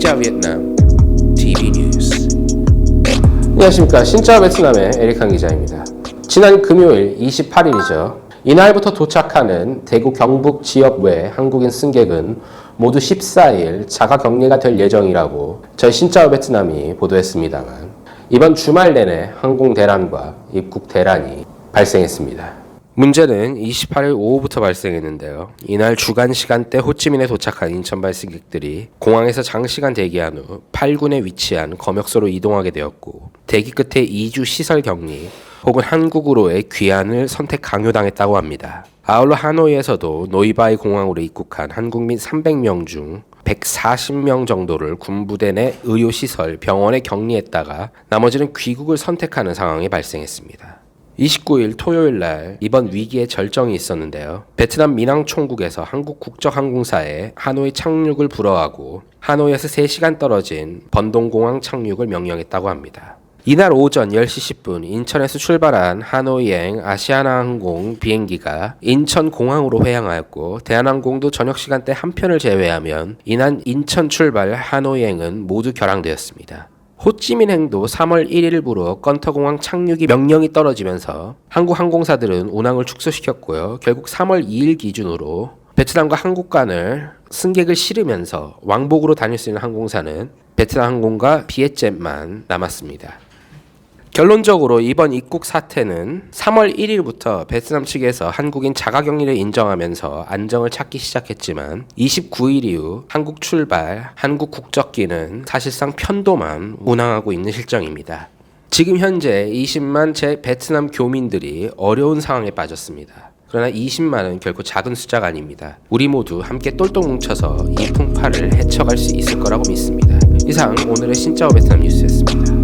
신짜 베트남 TV 뉴스. 안녕하십니까 신짜 베트남의 에릭한 기자입니다. 지난 금요일 28일이죠. 이날부터 도착하는 대구 경북 지역 외 한국인 승객은 모두 14일 자가 격리가 될 예정이라고 저희 신짜오 베트남이 보도했습니다만 이번 주말 내내 항공 대란과 입국 대란이 발생했습니다. 문제는 28일 오후부터 발생했는데요. 이날 주간 시간대 호찌민에 도착한 인천발 승객들이 공항에서 장시간 대기한 후 8군에 위치한 검역소로 이동하게 되었고 대기 끝에 2주 시설 격리 혹은 한국으로의 귀환을 선택 강요당했다고 합니다. 아울러 하노이에서도 노이바이 공항으로 입국한 한국민 300명 중 140명 정도를 군부대 내 의료시설, 병원에 격리했다가 나머지는 귀국을 선택하는 상황이 발생했습니다. 29일 토요일 날 이번 위기의 절정이 있었는데요. 베트남 미낭 총국에서 한국 국적항공사에 하노이 착륙을 불허하고 하노이에서 3시간 떨어진 번동공항 착륙을 명령했다고 합니다. 이날 오전 10시 10분 인천에서 출발한 하노이행 아시아나항공 비행기가 인천공항으로 회항하였고 대한항공도 저녁 시간대 한 편을 제외하면 이날 인천 출발 하노이행은 모두 결항되었습니다. 호찌민 행도 3월 1일부로 건터공항 착륙이 명령이 떨어지면서 한국 항공사들은 운항을 축소시켰고요. 결국 3월 2일 기준으로 베트남과 한국 간을 승객을 실으면서 왕복으로 다닐 수 있는 항공사는 베트남 항공과 비에젯만 남았습니다. 결론적으로 이번 입국 사태는 3월 1일부터 베트남 측에서 한국인 자가격리를 인정하면서 안정을 찾기 시작했지만 29일 이후 한국 출발, 한국 국적기는 사실상 편도만 운항하고 있는 실정입니다. 지금 현재 20만 제 베트남 교민들이 어려운 상황에 빠졌습니다. 그러나 20만은 결코 작은 숫자가 아닙니다. 우리 모두 함께 똘똘 뭉쳐서 이 풍파를 헤쳐갈 수 있을 거라고 믿습니다. 이상 오늘의 신짜오 베트남 뉴스였습니다.